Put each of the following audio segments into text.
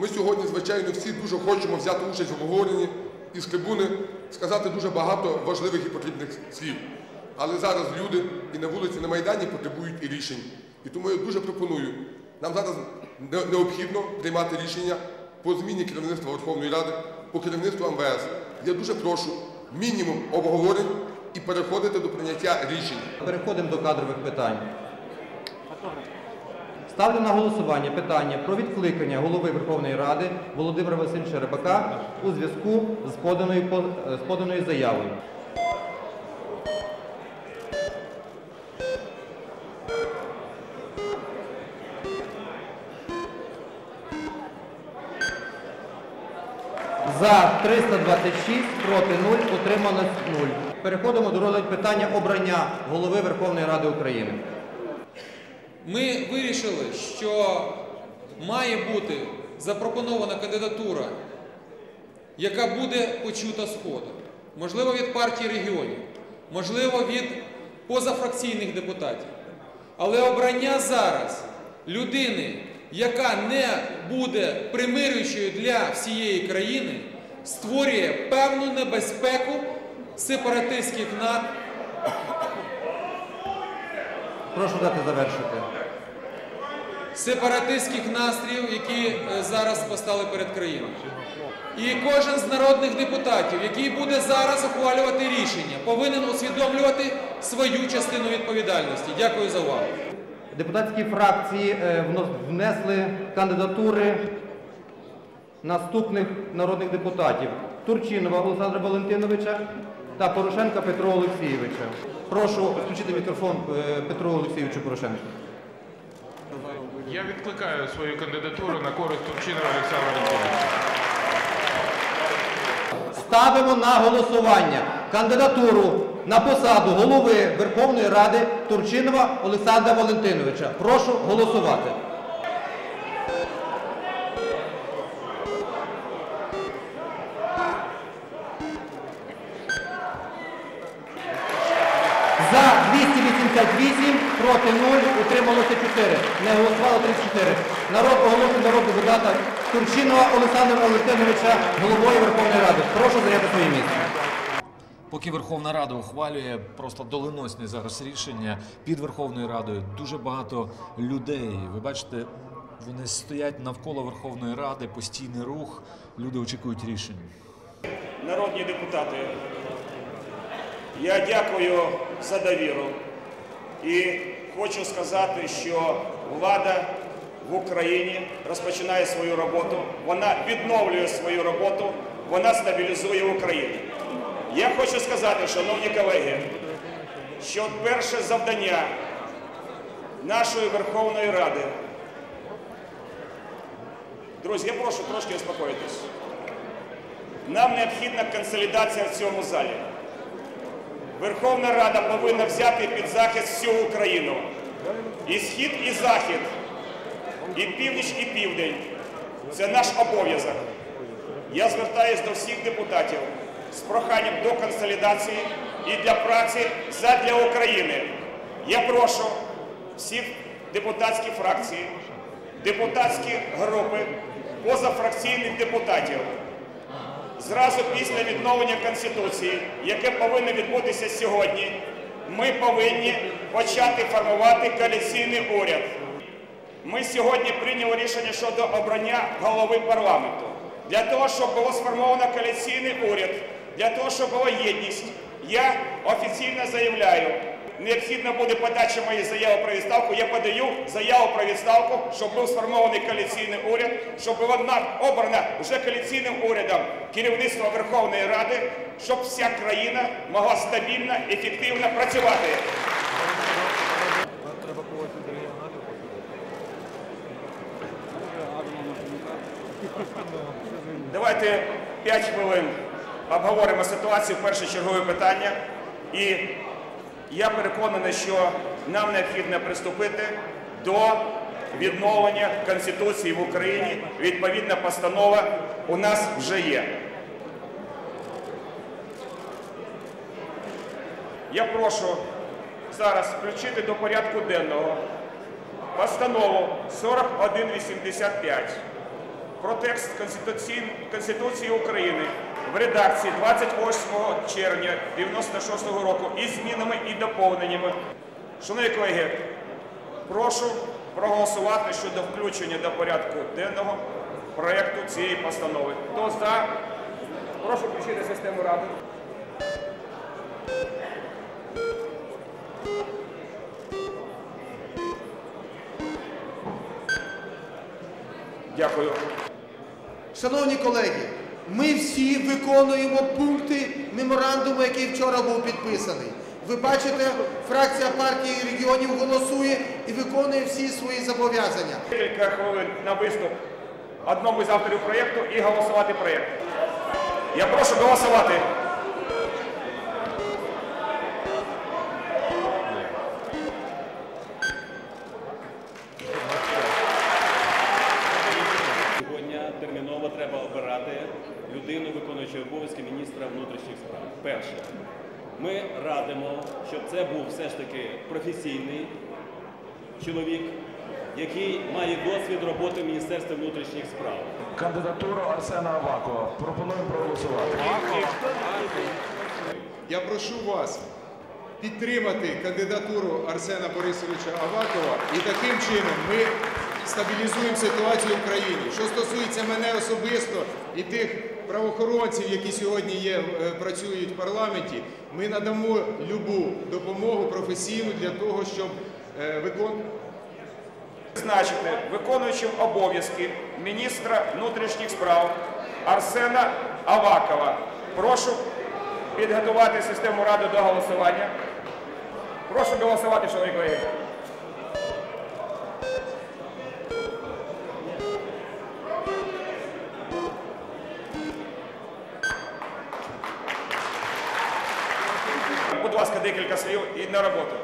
Ми сьогодні, звичайно, всі дуже хочемо взяти участь в обговоренні і з трибуни сказати дуже багато важливих і потрібних слів. Але зараз люди і на вулиці, на Майдані потребують і рішень. І тому я дуже пропоную, нам зараз необхідно приймати рішення по зміні керівництва Верховної Ради, по керівництву МВС. Я дуже прошу мінімум обговорень і переходити до прийняття рішень. Переходимо до кадрових питань. Ставлю на голосування питання про відкликання голови Верховної Ради Володимира Васильовича Рибака у зв'язку з поданою, з поданою заявою. За 326, проти 0, утрималось 0. Переходимо до розгляду питання обрання голови Верховної Ради України. Ми вирішили, що має бути запропонована кандидатура, яка буде почута Сходом. Можливо, від партії регіонів, можливо, від позафракційних депутатів. Але обрання зараз людини, яка не буде примирюючою для всієї країни, створює певну небезпеку сепаратистських над Прошу дати завершити. сепаратистських настроїв, які е, зараз постали перед країною. І кожен з народних депутатів, який буде зараз ухвалювати рішення, повинен усвідомлювати свою частину відповідальності. Дякую за увагу. Депутатські фракції е, внесли кандидатури наступних народних депутатів Турчинова Олександра Валентиновича та Порошенка Петра Олексійовича. Прошу включити мікрофон е, Петру Олексійовичу Порошенку. Я відкликаю свою кандидатуру на користь Турчинова Олександра Валентиновича. Ставимо на голосування кандидатуру на посаду голови Верховної Ради Турчинова Олександра Валентиновича. Прошу голосувати. За 288, проти 0, утрималося 4. Не голосувало 34. Народ оголошує народного депутата Турчинова Олександра Валентиновича головою Верховної Ради. Прошу зайняти своє місце. Поки Верховна Рада ухвалює просто доленосні зараз рішення під Верховною Радою, дуже багато людей. Ви бачите, вони стоять навколо Верховної Ради, постійний рух. Люди очікують рішень. Народні депутати, я дякую за довіру і хочу сказати, що влада в Україні розпочинає свою роботу, вона відновлює свою роботу, вона стабілізує Україну. Я хочу сказати, шановні колеги, що перше завдання нашої Верховної Ради. Друзі, я прошу трошки успокоїтись. Нам необхідна консолідація в цьому залі. Верховна Рада повинна взяти під захист всю Україну. І схід, і захід, і північ, і південь. Це наш обов'язок. Я звертаюся до всіх депутатів з проханням до консолідації і для праці задля України. Я прошу всіх депутатські фракції, депутатські групи, позафракційних депутатів Зразу після відновлення Конституції, яке повинно відбутися сьогодні, ми повинні почати формувати коаліційний уряд. Ми сьогодні прийняли рішення щодо обрання голови парламенту. Для того, щоб було сформовано коаліційний уряд, для того, щоб була єдність, я офіційно заявляю, необхідно буде подача моєї заяви про відставку. Я подаю заяву про відставку, щоб був сформований коаліційний уряд, щоб була обрана вже коаліційним урядом керівництво Верховної Ради, щоб вся країна могла стабільно, ефективно працювати. Давайте 5 хвилин обговоримо ситуацію, перше чергове питання. І я переконаний, що нам необхідно приступити до відновлення Конституції в Україні. Відповідна постанова у нас вже є. Я прошу зараз включити до порядку денного постанову 4185 про текст Конституції, України в редакції 28 червня 96 року із змінами і доповненнями. Шановні колеги, прошу проголосувати щодо включення до порядку денного проєкту цієї постанови. Хто за? Прошу включити систему ради. Дякую. Шановні колеги, ми всі виконуємо пункти меморандуму, який вчора був підписаний. Ви бачите, фракція партії регіонів голосує і виконує всі свої зобов'язання. Кілька хвилин на виступ одному із авторів проєкту і голосувати проєкт. Я прошу голосувати. Сьогодні терміново треба обирати людину, виконуючу обов'язки міністра внутрішніх справ. Перше, ми радимо, щоб це був все ж таки професійний чоловік, який має досвід роботи Міністерства внутрішніх справ. Кандидатуру Арсена Авакова. Пропонуємо проголосувати. Я прошу вас підтримати кандидатуру Арсена Борисовича Авакова і таким чином ми стабілізуємо ситуацію в країні. Що стосується мене особисто і тих правоохоронців, які сьогодні є, е, працюють в парламенті, ми надамо любу допомогу професійну для того, щоб е, виконувати. Призначити виконуючим обов'язки міністра внутрішніх справ Арсена Авакова. Прошу підготувати систему ради до голосування. Прошу голосувати, шановні колеги. Декілька слів і на роботу.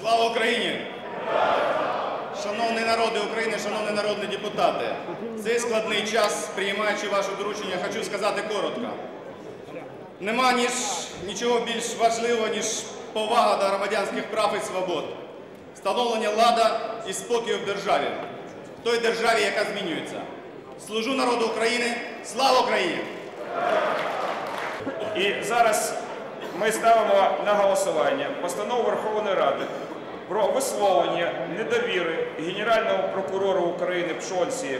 Слава Україні! Шановні народи України, шановні народні депутати, в цей складний час, приймаючи ваше доручення, хочу сказати коротко. Нема ніж нічого більш важливого, ніж повага до громадянських прав і свобод, встановлення лада і спокою в державі, в той державі, яка змінюється. Служу народу України, слава Україні! І зараз ми ставимо на голосування постанову Верховної Ради про висловлення недовіри Генерального прокурору України Пшонці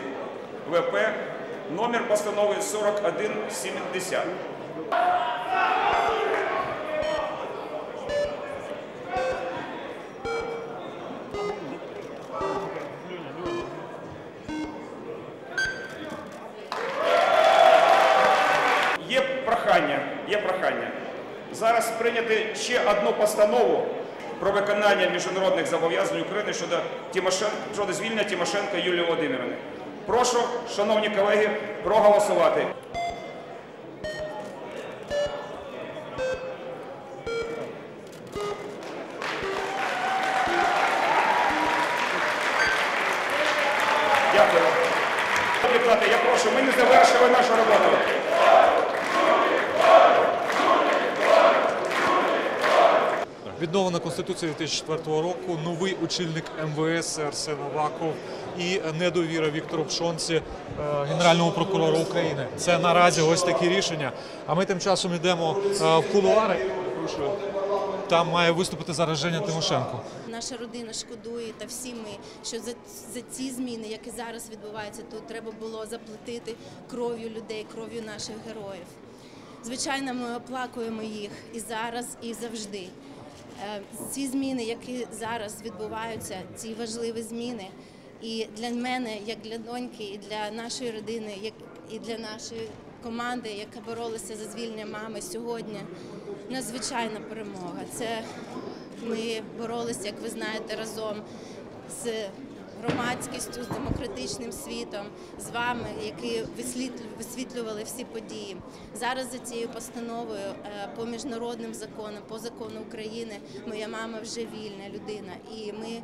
ВП номер постанови 4170. Прийняти ще одну постанову про виконання міжнародних зобов'язань України щодо Тимошен... щодо звільнення Тимошенка Юлії Володимирівни. Прошу, шановні колеги, проголосувати. Дякую. Я прошу, ми не завершили нашу роботу. Відновлена Конституція 2004 року, новий очільник МВС Арсен Аваков і недовіра Віктору Пшонці, е, Генеральному прокурору України. Це наразі ось такі рішення. А ми тим часом йдемо е, в кулуари. Там має виступити зараз Женя Тимошенко. Наша родина шкодує та всі ми, що за, за ці зміни, які зараз відбуваються, тут треба було заплатити кров'ю людей, кров'ю наших героїв. Звичайно, ми оплакуємо їх і зараз, і завжди. Е, Ці зміни, які зараз відбуваються, ці важливі зміни, і для мене, як для доньки, і для нашої родини, як і для нашої команди, яка боролася за звільнення мами сьогодні, надзвичайна перемога. Це ми боролися, як ви знаєте, разом з громадськістю, з демократичним світом, з вами, які висвітлю- висвітлювали всі події. Зараз за цією постановою е, по міжнародним законам, по закону України, моя мама вже вільна людина, і ми е,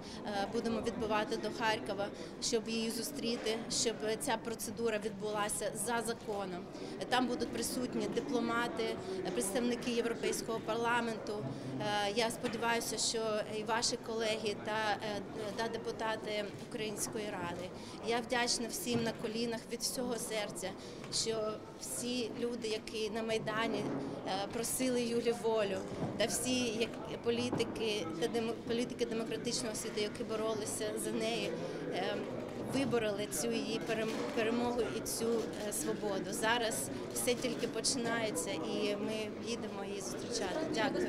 будемо відбувати до Харкова, щоб її зустріти, щоб ця процедура відбулася за законом. Там будуть присутні дипломати, представники Європейського парламенту. Е, Я сподіваюся, що і ваші колеги та, депутати Всеукраїнської ради. Я вдячна всім на колінах від всього серця, що всі люди, які на майдані е, просили Юлі волю, та всі політики та політики демократичного світу, які боролися за неї. е, Вибороли цю її перем- перемогу і цю е, свободу. Зараз все тільки починається, і ми їдемо її зустрічати. Дякую.